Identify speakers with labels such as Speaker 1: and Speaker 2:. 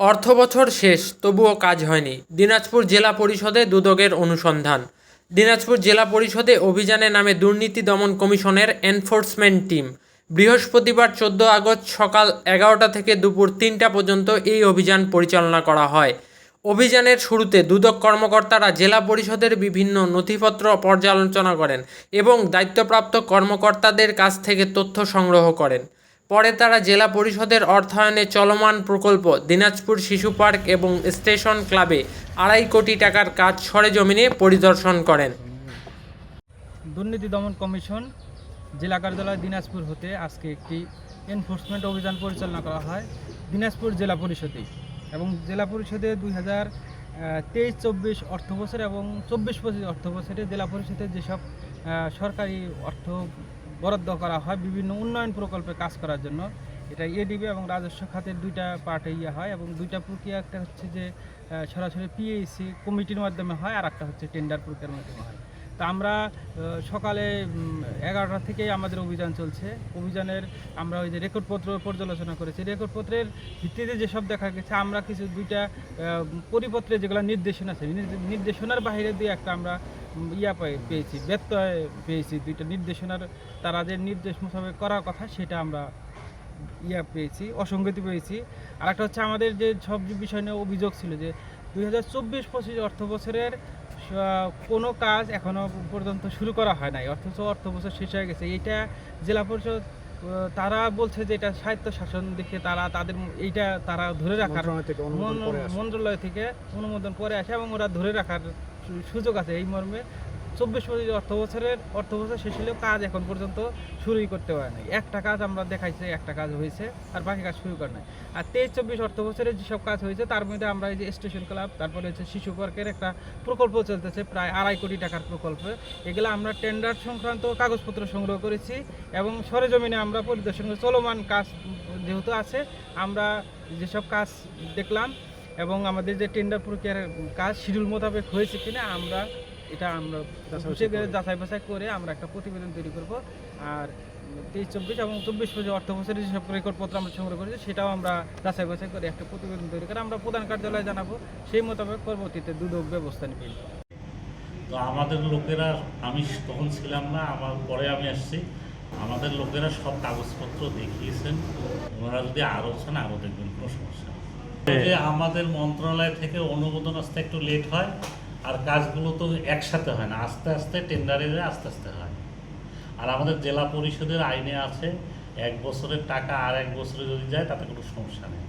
Speaker 1: অর্থবছর শেষ, তবুও কাজ হয়নি। দিনাজপুর জেলা পরিষদে দুদকের অনুসন্ধান। দিনাজপুর জেলা পরিষদে অভিযানে নামে দুর্নীতি দমন কমিশনের এনফোর্সমেন্ট টিম। বৃহস্পতিবার চোদ্দ আগস্ট সকাল এগারোটা থেকে দুপুর তিনটা পর্যন্ত এই অভিযান পরিচালনা করা হয়। অভিযানের শুরুতে দুদক কর্মকর্তারা জেলা পরিষদের বিভিন্ন নথিপত্র পর্যালোচনা করেন এবং দায়িত্বপ্রাপ্ত কর্মকর্তাদের কাছ থেকে তথ্য সংগ্রহ করেন। পরে তারা জেলা পরিষদের অর্থায়নে চলমান প্রকল্প, দিনাজপুর শিশু পার্ক এবং স্টেশন ক্লাবে আড়াই কোটি টাকার কাজ সরেজমিনে পরিদর্শন করেন।
Speaker 2: দুর্নীতি দমন কমিশন জেলা কার্যালয় দিনাজপুর হতে আজকে একটি এনফোর্সমেন্ট অভিযান পরিচালনা করা হয় দিনাজপুর জেলা পরিষদে এবং জেলা পরিষদে দুই হাজার তেইশ, চব্বিশ অর্থ বছর এবং চব্বিশ পঁচিশ অর্থ বছরে জেলা পরিষদে যেসব সরকারি অর্থ বরাদ্দ করা হয় বিভিন্ন উন্নয়ন প্রকল্পে কাজ করার জন্য। এটা এডিবি এবং রাজস্ব খাতের দুইটা পার্টে ইয়ে হয় এবং দুইটা প্রক্রিয়া, একটা হচ্ছে যে সরাসরি পিএইসি কমিটির মাধ্যমে হয়, আর একটা হচ্ছে টেন্ডার প্রক্রিয়ার মাধ্যমে হয়। তা আমরা সকালে এগারোটা থেকেই আমাদের অভিযান চলছে। অভিযানের আমরা ওই যে রেকর্ডপত্র পর্যালোচনা করেছি। রেকর্ডপত্রের ভিত্তিতে যেসব দেখা গেছে, আমরা কিছু দুইটা পরিপত্রে যেগুলো নির্দেশনা আছে নির্দেশনার বাইরে দিয়ে একটা আমরা ইয়া পেয়েছি ব্যত্যয় পেয়েছি দুইটা নির্দেশনার তারা যে নির্দেশ মোতাবেক করার কথা সেটা আমরা ইয়া পেয়েছি অসঙ্গতি পেয়েছি। আর একটা হচ্ছে আমাদের যে সব বিষয় নিয়ে অভিযোগ ছিল যে দুই হাজার চব্বিশ পঁচিশ অর্থ বছরের কোনো কাজ এখনও পর্যন্ত শুরু করা হয় নাই অথচ অর্থ বছর শেষ হয়ে গেছে। এটা জেলা পরিষদ তারা বলছে যে এটা সাহিত্য শাসন দেখে তারা তাদের এইটা তারা ধরে রাখার মন্ত্রণালয় থেকে অনুমোদন পরে আসে এবং ওরা ধরে রাখার সুযোগ আছে এই মর্মে চব্বিশ পঁচিশ অর্থ বছরের অর্থ বছর শেষ হলেও কাজ এখন পর্যন্ত শুরুই করতে পারে নাই। একটা কাজ আমরা দেখাইছি, একটা কাজ হয়েছে, আর বাকি কাজ শুরু করে নাই। আর তেইশ চব্বিশ অর্থ বছরের যেসব কাজ হয়েছে, তার মধ্যে আমরা এই যে স্টেশন ক্লাব, তারপরে হচ্ছে শিশু পার্কের একটা প্রকল্প চলতেছে, প্রায় আড়াই কোটি টাকার প্রকল্প। এগুলো আমরা টেন্ডার সংক্রান্ত কাগজপত্র সংগ্রহ করেছি এবং সরেজমিনে আমরা পরিদর্শন চলমান কাজ যেহেতু আছে, আমরা যেসব কাজ দেখলাম এবং আমাদের যে টেন্ডার প্রক্রিয়ার কাজ শিডিউল মোতাবেক হয়েছে কিনা আমরা এটা আমরা যাচাই বাছাই করে আমরা একটা প্রতিবেদন তৈরি করব। আর তেইশ চব্বিশ এবং চব্বিশ পঁচিশ অর্থ বছরের যেসব রেকর্ডপত্র আমরা সংগ্রহ করেছি সেটাও আমরা যাচাই বাছাই করে একটা প্রতিবেদন তৈরি করে আমরা প্রধান কার্যালয়ে জানাব। সেই মোতাবেক পরবর্তীতে দুদক ব্যবস্থা নেবে।
Speaker 3: তো আমাদের লোকেরা আমি তখন ছিলাম না আমার পরে আমি আসছি। আমাদের লোকেরা সব কাগজপত্র দেখিয়েছেন। ওনারা যদি আরও চান আরও দেখবেন কোনো সমস্যা। যে আমাদের মন্ত্রণালয় থেকে অনুমোদন আসতে একটু লেট হয়, আর কাজগুলো তো একসাথে হয় না, আস্তে আস্তে টেন্ডারে আস্তে আস্তে হয়। আর আমাদের জেলা পরিষদের আইনে আছে, এক বছরের টাকা আর এক বছরে যদি যায়, তাতে কোনো সমস্যা নেই।